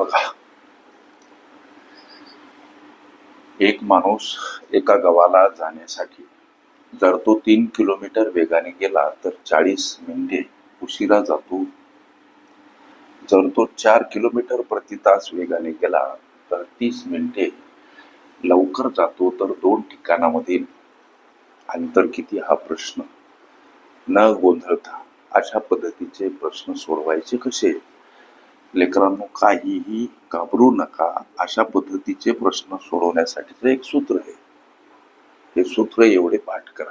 बघा. एक माणूस एका गावाला जाण्यासाठी जर तो तीन किलोमीटर वेगाने गेला तर चाळीस मिनिटे उशिरा जातो. जर तो चार किलोमीटर प्रति तास वेगाने गेला तर तीस मिनिटे लवकर जातो तर दोन ठिकाणामधील अंतर किती हा प्रश्न. न गोंधळता अशा पद्धतीचे प्रश्न सोडवायचे कसे? लेकरांनो काहीही घाबरू नका. अशा पद्धतीचे प्रश्न सोडवण्यासाठीचं एक सूत्र आहे. हे सूत्र एवढे पाठ करा.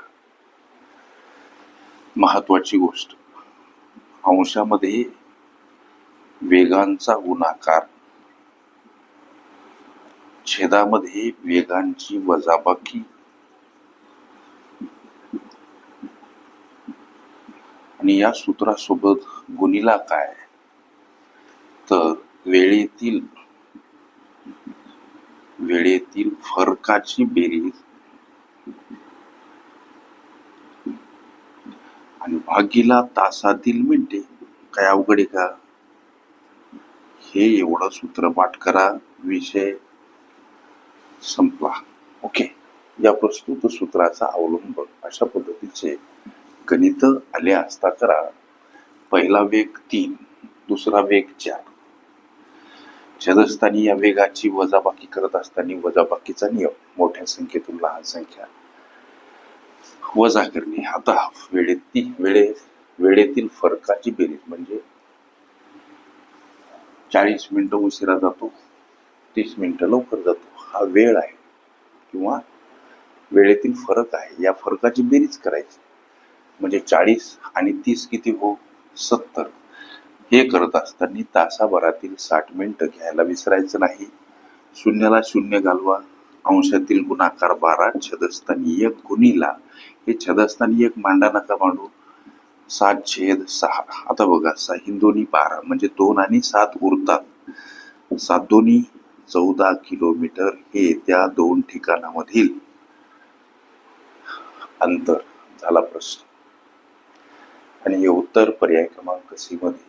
महत्वाची गोष्ट. अंशामध्ये वेगांचा गुणाकार. छेदामध्ये वेगांची वजाबाकी. आणि या सूत्रासोबत गुणिला काय? तर वेळेतील वेळेतील फरकाची बेरीज आणि भागीला तासातील मिनिटे. काय अवघड आहे का? हे एवढं सूत्र पाठ करा विषय संपला. ओके. या प्रस्तुत सूत्राचा अवलंब अशा पद्धतीचे गणित आले असता करा. पहिला वेग तीन दुसरा वेग चार. छेदस्थानी या वेगाची वजाबाकी करत असताना वजाबाकीचा नियम. मोठ्या संख्येतून लहान संख्या. वजा करणे. आता वेळेतील वेळे वेळेतील फरकाची बेरीज म्हणजे चाळीस मिनिटं उशिरा जातो तीस मिनिटं लवकर जातो. हा वेळ आहे किंवा वेळेतील फरक आहे. या फरकाची बेरीज करायची. म्हणजे चाळीस आणि तीस किती हो? सत्तर. हे करत असताना तासाभरातील साठ मिनिटं घ्यायला विसरायचं नाही. शून्याला शून्य घालवा. अंशातील गुणाकार बारा छदस्थानी एक गुणीला. हे छदस्थानी एक मांडा नका मांडू. सात छेद सहा. आता बघा सहा हिंदोनी बारा म्हणजे दोन आणि सात उरतात. सात दोन्ही चौदा किलोमीटर हे त्या दोन ठिकाणामधील अंतर झाला प्रश्न. आणि हे उत्तर पर्याय क्रमांक सी मध्ये